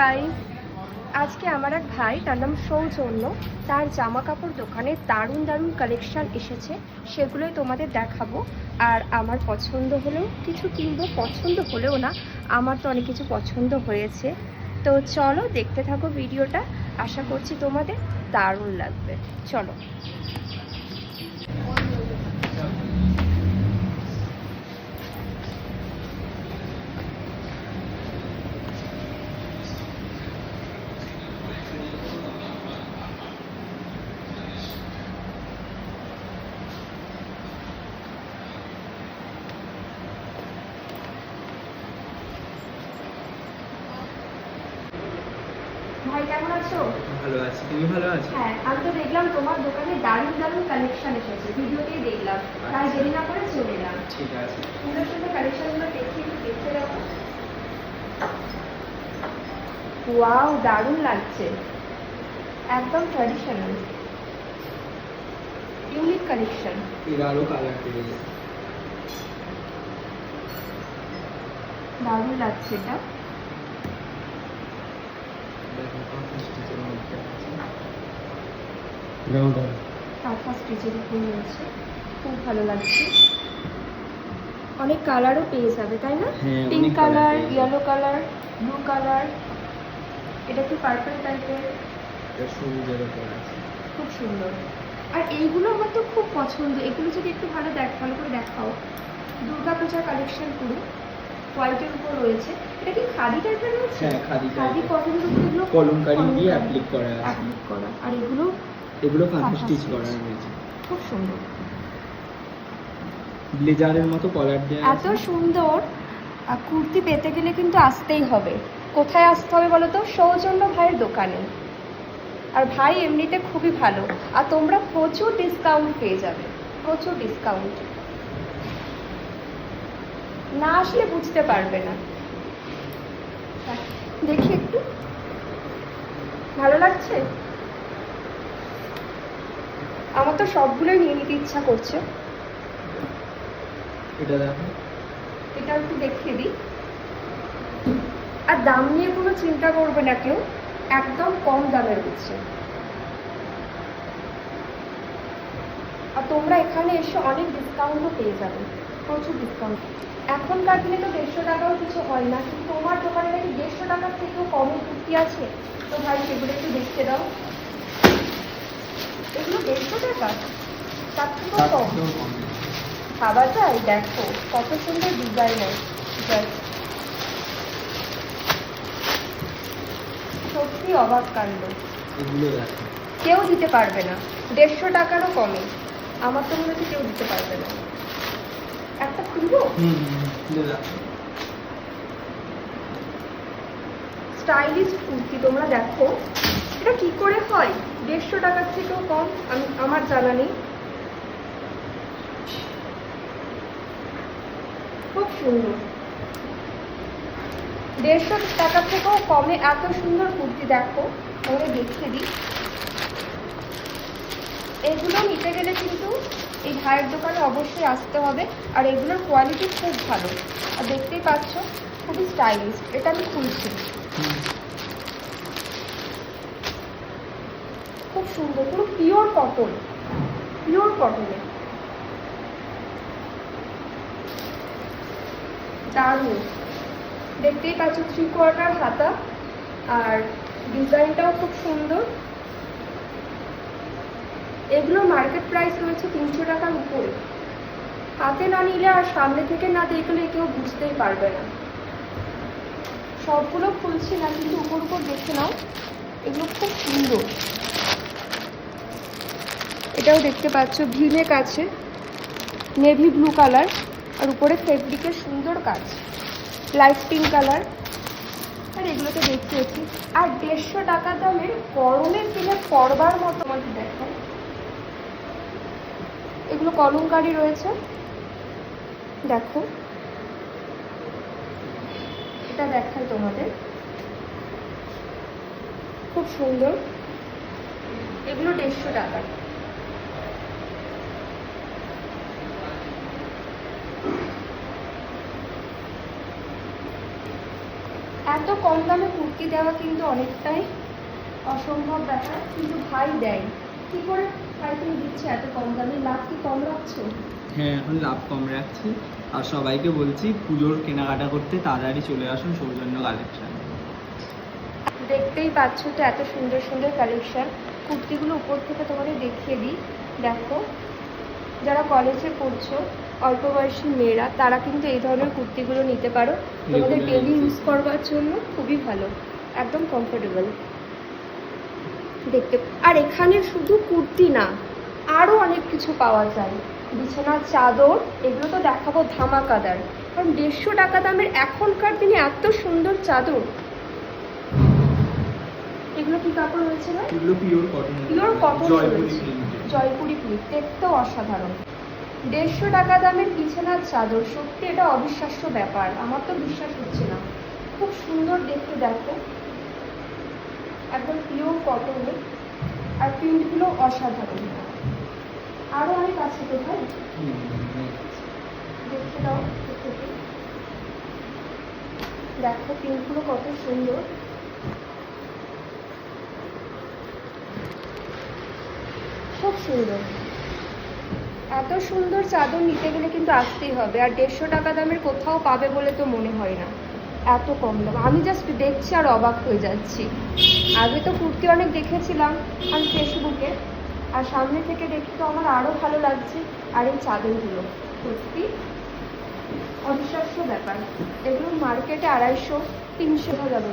Guys আজকে আমার এক ভাই, তার নাম সৌজন্য। তার জামা কাপড় দোকানে দারুণ দারুণ কালেকশান এসেছে। সেগুলোই তোমাদের দেখাবো। আর আমার পছন্দ হলেও, কিছু কিনবো পছন্দ হলেও না, আমার তো অনেক কিছু পছন্দ হয়েছে। তো চলো, দেখতে থাকো ভিডিওটা। আশা করছি তোমাদের দারুণ লাগবে। চলো। ভাই কেমন আছো? ভালো আছি। তুমি ভালো আছো? হ্যাঁ আমি তো দেখলাম তোমার দোকানে দারুণ দারুণ কালেকশন এসেছে। ভিডিওতেই দেখলাম। তাই দেরি না করে চলে এলাম। ঠিক আছে। সুন্দর সুন্দর কালেকশনগুলো দেখি একটু দেখতে দাও। ওয়াও দারুণ লাগছে। একদম ট্র্যাডিশনাল ইউনিক কালেকশন এর আরও কালার পেয়ে দারুণ লাগছে এটা দেখো কত স্টিচের মধ্যে আছে কাঁথা স্টিচের উপর রয়েছে। খুব ভালো লাগছে। অনেক কালারও পেয়ে যাবে তাই না? Pink colour yellow colour blue colour এটা একটু পার্পল টাইপের খুব সুন্দর। আর এইগুলো আমার তো খুব পছন্দ। এগুলো যদি একটু ভালো দেখ ভালো করে দেখাও। দুর্গা পূজার কালেকশন পুরো। হোয়াইটের উপর রয়েছে। এটা কি খাদি টাইপের রয়েছে? হ্যাঁ, খাদি খাদি কটনের উপর এগুলো কলমকারি। দিয়ে অ্যাপ্লিক করা আছে। অ্যাপ্লিক করা। আর এগুলো এগুলো কাঁথা স্টিচ করা রয়েছে খুব সুন্দর। ব্লেজারের মতো কলার দেওয়া এত সুন্দর কুর্তি পেতে গেলে কিন্তু আসতেই হবে। কোথায় আসতে হবে বলো তো? সৌজন্য ভাইয়ের দোকানে। আর ভাই এমনিতে খুবই ভালো। আর তোমরা প্রচুর ডিসকাউন্ট পেয়ে যাবে। প্রচুর ডিসকাউন্ট না আসলে বুঝতে পারবে না। দেখি একটু। ভালো লাগছে? আমার তো সবগুলোই নিয়ে নিতে ইচ্ছা করছে। এটা দেখো। এটা একটু দেখিয়ে দিই। আর দাম নিয়ে কোনো চিন্তা করবে না কেউ একদম কম দামের হচ্ছে। আর তোমরা এখানে এসে অনেক ডিসকাউন্টও পেয়ে যাবে প্রচুর ডিসকাউন্ট এখনকার দিনে তো দেড়শো টাকাও কিছু হয় না কিন্তু তোমার দোকানে নাকি দেড়শো টাকার থেকেও কমে কুর্তি আছে। তো ভাই সেগুলো একটু দেখতে দাও। এগুলো দেড়শো টাকা তার থেকেও কম। ভাবা যায় দেখো কত সুন্দর ডিজাইনার জাস্ট সত্যি অবাক কাণ্ড। কেউ দিতে পারবে না। দেড়শো টাকারও কমে। আমার তো মনে হচ্ছে কেউ দিতে পারবে না। একটা খুলবো? স্টাইলিশ কুর্তি তোমরা দেখো। এটা কি করে হয়? দেড়শো টাকার থেকেও কম, আমি, আমার জানা নেই। খুব সুন্দর। দেড়শো টাকার থেকেও কমে এত সুন্দর কুর্তি দেখো আমি দেখিয়ে দিই। এগুলো নিতে গেলে কিন্তু এই ভাইয়ের দোকানে অবশ্যই আসতে হবে, আর এগুলোর কোয়ালিটি খুব ভালো। আর দেখতেই পাচ্ছ, খুবই স্টাইলিশ এটা আমি খুলছি। খুব সুন্দর, পুরো পিওর কটন পিওর কটনে দারুণ। দেখতেই পাচ্ছ থ্রি কোয়ার্টার হাতা, আর ডিজাইনটাও খুব সুন্দর। এগুলো মার্কেট প্রাইস রয়েছে তিনশো টাকার উপরে। হাতে না নিলে আর সামনে থেকে না দেখলে কেউ বুঝতেই পারবে না। সবগুলো খুলছি না, কিন্তু উপর উপর দেখে নাও। এগুলো খুব সুন্দর। এটাও দেখতে পাচ্ছ, ভিনেক আছে, নেভি ব্লু কালার, আর উপরে ফেব্রিকের সুন্দর কাজ। Light pink colour. আর এগুলো তো দেখিয়েছি আর দেড়শো টাকা দামের গরমের দিনে পরবার মতো আমাদের দেখায় এগুলো কলমকারি রয়েছে। দেখো। এটা দেখাই তোমাদের। খুব সুন্দর। এগুলো দেড়শো টাকা। এত কম দামে কুর্তি দেওয়া কিন্তু অনেকটাই অসম্ভব ব্যাপার কিন্তু ভাই দেয়। কি করে ভাই তুমি দিচ্ছে এত কম দামে? লাভ কি কম রাখছো? হ্যাঁ এখন লাভ কম রাখছি। আর সবাইকে বলছি পুজোর কেনাকাটা করতে তাড়াতাড়ি চলে আসুন সৌজন্য কালেকশন দেখতেই পাচ্ছ তো এত সুন্দর সুন্দর কালেকশন কুর্তিগুলো উপর থেকে তোমাদের দেখিয়ে দিই। দেখো যারা কলেজে পড়ছো অল্প বয়সী মেয়েরা তারা কিন্তু এই ধরনের কুর্তিগুলো নিতে পারো। তোমাদের ডেলি ইউজ করবার জন্য খুবই ভালো একদম কমফোর্টেবল দেখতে আর এখানে শুধু কুর্তি না আরও অনেক কিছু পাওয়া যায়। বিছানার চাদর এগুলো তো দেখাবো ধামাকাদার। কারণ দেড়শো টাকা দামের এখনকার দিনে এত সুন্দর চাদর। এগুলো কি কাপড় রয়েছে না pure cotton pure Jaipuri print দেখতেও অসাধারণ। দেড়শো টাকা দামের বিছানার চাদর, সত্যি এটা অবিশ্বাস্য ব্যাপার, আমার তো বিশ্বাস হচ্ছে না। খুব সুন্দর দেখতে দেখো। একদম পিওর কটনের আর প্রিন্টগুলো অসাধারণ। আরও অনেক আছে ভাই? দেখতে দাও। দেখো প্রিন্টগুলো কত সুন্দর। খুব সুন্দর। এত সুন্দর চাদর নিতে গেলে কিন্তু আসতেই হবে, আর দেড়শো টাকা দামের কোথাও পাবে বলে তো মনে হয় না। এত কম দাম, আমি জাস্ট দেখছি আর অবাক হয়ে যাচ্ছি। আগে তো কুর্তি অনেক দেখেছিলাম আমি ফেসবুকে, আর সামনে থেকে দেখি তো আমার আরও ভালো লাগছে, আর এই চাদরগুলো। সত্যি অবিশ্বাস্য ব্যাপার। এগুলো মার্কেটে আড়াইশো, তিনশো যাবে